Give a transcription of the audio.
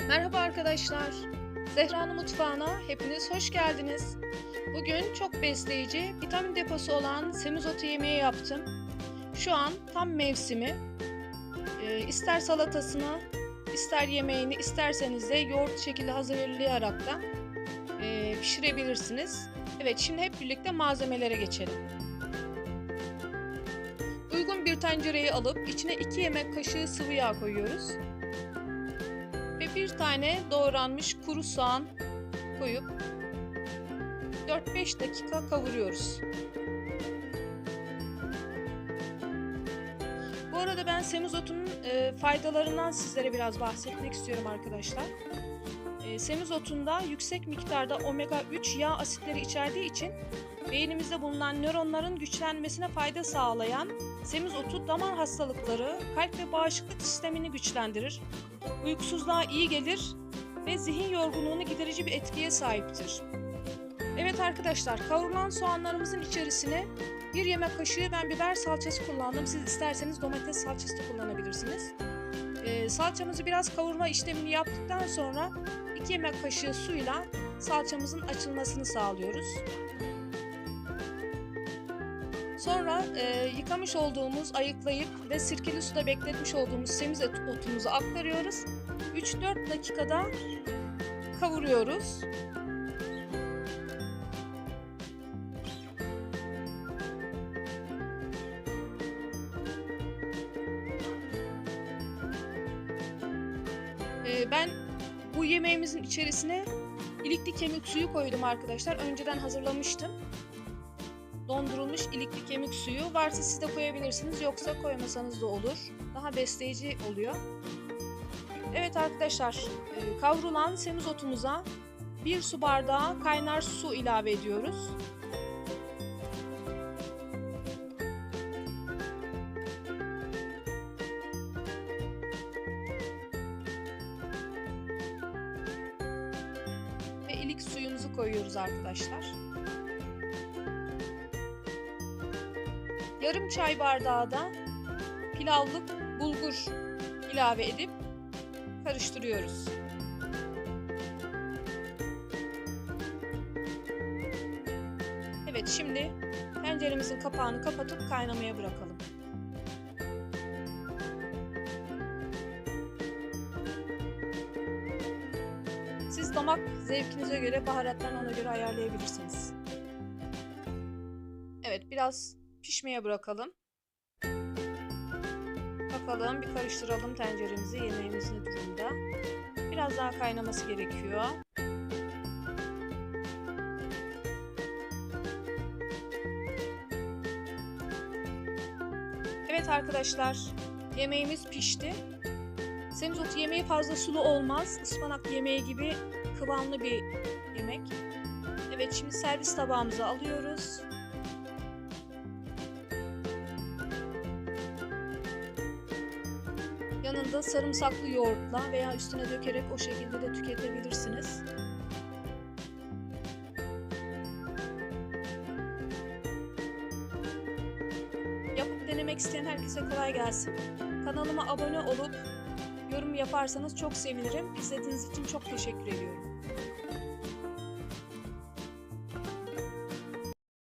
Merhaba arkadaşlar. Zehra'nın mutfağına hepiniz hoş geldiniz. Bugün çok besleyici, vitamin deposu olan semizotu yemeği yaptım. Şu an tam mevsimi. Ee, ister salatasını, ister yemeğini, isterseniz de yoğurt şekilde hazırlayarak da e, pişirebilirsiniz. Evet, şimdi hep birlikte malzemelere geçelim. Uygun bir tencereyi alıp içine 2 yemek kaşığı sıvı yağ koyuyoruz bir tane doğranmış kuru soğan koyup 4-5 dakika kavuruyoruz. Bu arada ben semizotunun e, faydalarından sizlere biraz bahsetmek istiyorum arkadaşlar. E, semizotunda yüksek miktarda omega 3 yağ asitleri içerdiği için beynimizde bulunan nöronların güçlenmesine fayda sağlayan semizotu damar hastalıkları, kalp ve bağışıklık sistemini güçlendirir uykusuzluğa iyi gelir ve zihin yorgunluğunu giderici bir etkiye sahiptir. Evet arkadaşlar kavrulan soğanlarımızın içerisine bir yemek kaşığı ben biber salçası kullandım. Siz isterseniz domates salçası da kullanabilirsiniz. Ee, salçamızı biraz kavurma işlemini yaptıktan sonra 2 yemek kaşığı suyla salçamızın açılmasını sağlıyoruz. Sonra e, yıkamış olduğumuz, ayıklayıp ve sirkeli suda bekletmiş olduğumuz semiz otumuzu aktarıyoruz. 3-4 dakikada kavuruyoruz. E, ben bu yemeğimizin içerisine ilikli kemik suyu koydum arkadaşlar. Önceden hazırlamıştım dondurulmuş ilikli kemik suyu varsa siz de koyabilirsiniz yoksa koymasanız da olur. Daha besleyici oluyor. Evet arkadaşlar e, kavrulan semizotumuza bir su bardağı kaynar su ilave ediyoruz. İlik suyumuzu koyuyoruz arkadaşlar. yarım çay bardağı da pilavlık bulgur ilave edip karıştırıyoruz. Evet şimdi tenceremizin kapağını kapatıp kaynamaya bırakalım. Siz damak zevkinize göre baharatlarını ona göre ayarlayabilirsiniz. Evet biraz pişmeye bırakalım. Bakalım bir karıştıralım tenceremizi yemeğimiz ne durumda. Biraz daha kaynaması gerekiyor. Evet arkadaşlar yemeğimiz pişti. Semizotu yemeği fazla sulu olmaz. Ispanak yemeği gibi kıvamlı bir yemek. Evet şimdi servis tabağımıza alıyoruz. Yanında sarımsaklı yoğurtla veya üstüne dökerek o şekilde de tüketebilirsiniz. Yapıp denemek isteyen herkese kolay gelsin. Kanalıma abone olup yorum yaparsanız çok sevinirim. İzlediğiniz için çok teşekkür ediyorum.